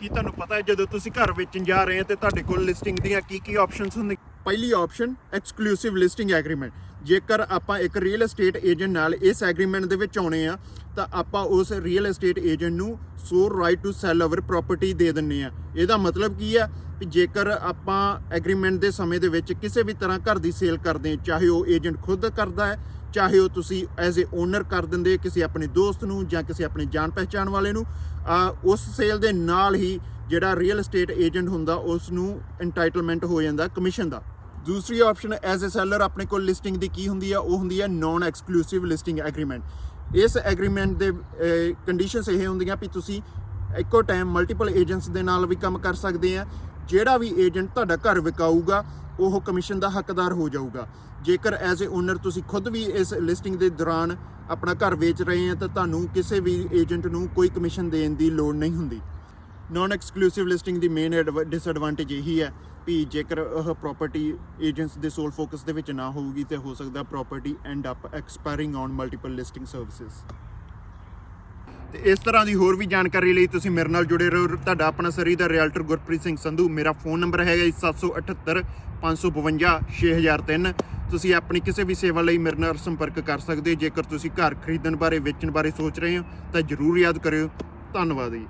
ਕੀ ਤੁਹਾਨੂੰ ਪਤਾ ਹੈ ਜਦੋਂ ਤੁਸੀਂ ਘਰ ਵੇਚਣ ਜਾ ਰਹੇ ਹੋ ਤੇ ਤੁਹਾਡੇ ਕੋਲ ਲਿਸਟਿੰਗ ਦੀਆਂ ਕੀ ਕੀ ਆਪਸ਼ਨਸ ਹੁੰਦੇ? ਪਹਿਲੀ ਆਪਸ਼ਨ ਐਕਸਕਲੂਸਿਵ ਲਿਸਟਿੰਗ ਐਗਰੀਮੈਂਟ ਜੇਕਰ ਆਪਾਂ ਇੱਕ ਰੀਅਲ ਏਸਟੇਟ ਏਜੰਟ ਨਾਲ ਇਸ ਐਗਰੀਮੈਂਟ ਦੇ ਵਿੱਚ ਆਉਣੇ ਆ, ਤਾਂ ਆਪਾਂ ਉਸ ਰੀਅਲ ਏਸਟੇਟ ਏਜੰਟ ਨੂੰ so right to sell our property ਦੇ ਦਿੰਨੇ ਆ। ਇਹਦਾ ਮਤਲਬ ਕੀ ਆ? ਕਿ ਜੇਕਰ ਆਪਾਂ ਐਗਰੀਮੈਂਟ ਦੇ ਸਮੇਂ ਦੇ ਵਿੱਚ ਕਿਸੇ ਵੀ ਤਰ੍ਹਾਂ ਘਰ ਦੀ ਸੇਲ ਕਰਦੇ ਹਾਂ, ਚਾਹੇ ਉਹ ਏਜੰਟ ਖੁਦ ਕਰਦਾ ਹੈ ਚਾਹੇ ਉਹ ਤੁਸੀਂ ਐਜ਼ ਅ ਓਨਰ ਕਰ ਦਿੰਦੇ, ਕਿਸੇ ਆਪਣੇ ਦੋਸਤ ਨੂੰ ਜਾਂ ਕਿਸੇ ਆਪਣੇ ਜਾਣ ਪਹਿਚਾਣ ਵਾਲੇ ਨੂੰ ਉਸ ਸੇਲ ਦੇ ਨਾਲ ਹੀ ਜਿਹੜਾ ਰੀਅਲ ਏਸਟੇਟ ਏਜੰਟ ਹੁੰਦਾ ਉਸ ਨੂੰ ਐਂਟਾਈਟਲਮੈਂਟ ਹੋ ਜਾਂਦਾ ਕਮਿਸ਼ਨ ਦਾ। ਦੂਸਰੀ ਆਪਸ਼ਨ ਐਜ਼ ਅ ਸੈਲਰ ਆਪਣੇ ਕੋਲ ਲਿਸਟਿੰਗ ਦੀ ਕੀ ਹੁੰਦੀ ਆ? ਉਹ ਹੁੰਦੀ ਆ ਨਾਨ ਐਕਸਕਲੂਸਿਵ ਲਿਸਟਿੰਗ ਐਗਰੀਮੈਂਟ ਇਸ ਐਗਰੀਮੈਂਟ ਦੇ ਕੰਡੀਸ਼ਨਸ ਇਹ ਹੁੰਦੀਆਂ ਵੀ ਤੁਸੀਂ ਇੱਕੋ ਟਾਈਮ ਮਲਟੀਪਲ ਏਜੰਟਸ ਦੇ ਨਾਲ ਵੀ ਕੰਮ ਕਰ ਸਕਦੇ ਆ। ਜਿਹੜਾ ਵੀ ਏਜੰਟ ਤੁਹਾਡਾ ਘਰ ਵਿਕਾਊਗਾ ਉਹ ਕਮਿਸ਼ਨ ਦਾ ਹੱਕਦਾਰ ਹੋ ਜਾਊਗਾ। ਜੇਕਰ ਐਜ਼ ਅ ਓਨਰ ਤੁਸੀਂ ਖੁਦ ਵੀ ਇਸ ਲਿਸਟਿੰਗ ਦੇ ਦੌਰਾਨ ਆਪਣਾ ਘਰ ਵੇਚ ਰਹੇ ਆ, ਤਾਂ ਤੁਹਾਨੂੰ ਕਿਸੇ ਵੀ ਏਜੰਟ ਨੂੰ ਕੋਈ ਕਮਿਸ਼ਨ ਦੇਣ ਦੀ ਲੋੜ ਨਹੀਂ ਹੁੰਦੀ। ਨਾਨ ਐਕਸਕਲੂਸਿਵ ਲਿਸਟਿੰਗ ਦੀ ਮੇਨ ਡਿਸਐਡਵਾਂਟੇਜ ਇਹੀ ਹੈ ਵੀ ਜੇਕਰ ਉਹ ਪ੍ਰਾਪਰਟੀ ਏਜੰਟਸ ਦੇ ਸੋਲ ਫੋਕਸ ਦੇ ਵਿੱਚ ਨਾ ਹੋਊਗੀ, ਤੇ ਹੋ ਸਕਦਾ property end up expiring on multiple listing services ਤੇ ਇਸ ਤਰ੍ਹਾਂ ਦੀ ਹੋਰ ਵੀ ਜਾਣਕਾਰੀ ਲਈ ਤੁਸੀਂ ਮੇਰੇ ਨਾਲ ਜੁੜੇ ਰਹੋ। ਤੁਹਾਡਾ ਆਪਣਾ ਸਰੀ ਦਾ ਰਿਐਲਟਰ ਗੁਰਪ੍ਰੀਤ ਸਿੰਘ ਸੰਧੂ। ਮੇਰਾ ਫੋਨ ਨੰਬਰ ਹੈਗਾ ਜੀ 778 552 6003 ਤੁਸੀਂ ਆਪਣੀ ਕਿਸੇ ਵੀ ਸੇਵਾ ਲਈ ਮੇਰੇ ਨਾਲ ਸੰਪਰਕ ਕਰ ਸਕਦੇ ਹੋ। ਜੇਕਰ ਤੁਸੀਂ ਘਰ ਖਰੀਦਣ ਬਾਰੇ, ਵੇਚਣ ਬਾਰੇ ਸੋਚ ਰਹੇ ਹੋ, ਤਾਂ ਜਰੂਰ ਯਾਦ ਕਰਿਓ। ਧੰਨਵਾਦ ਜੀ।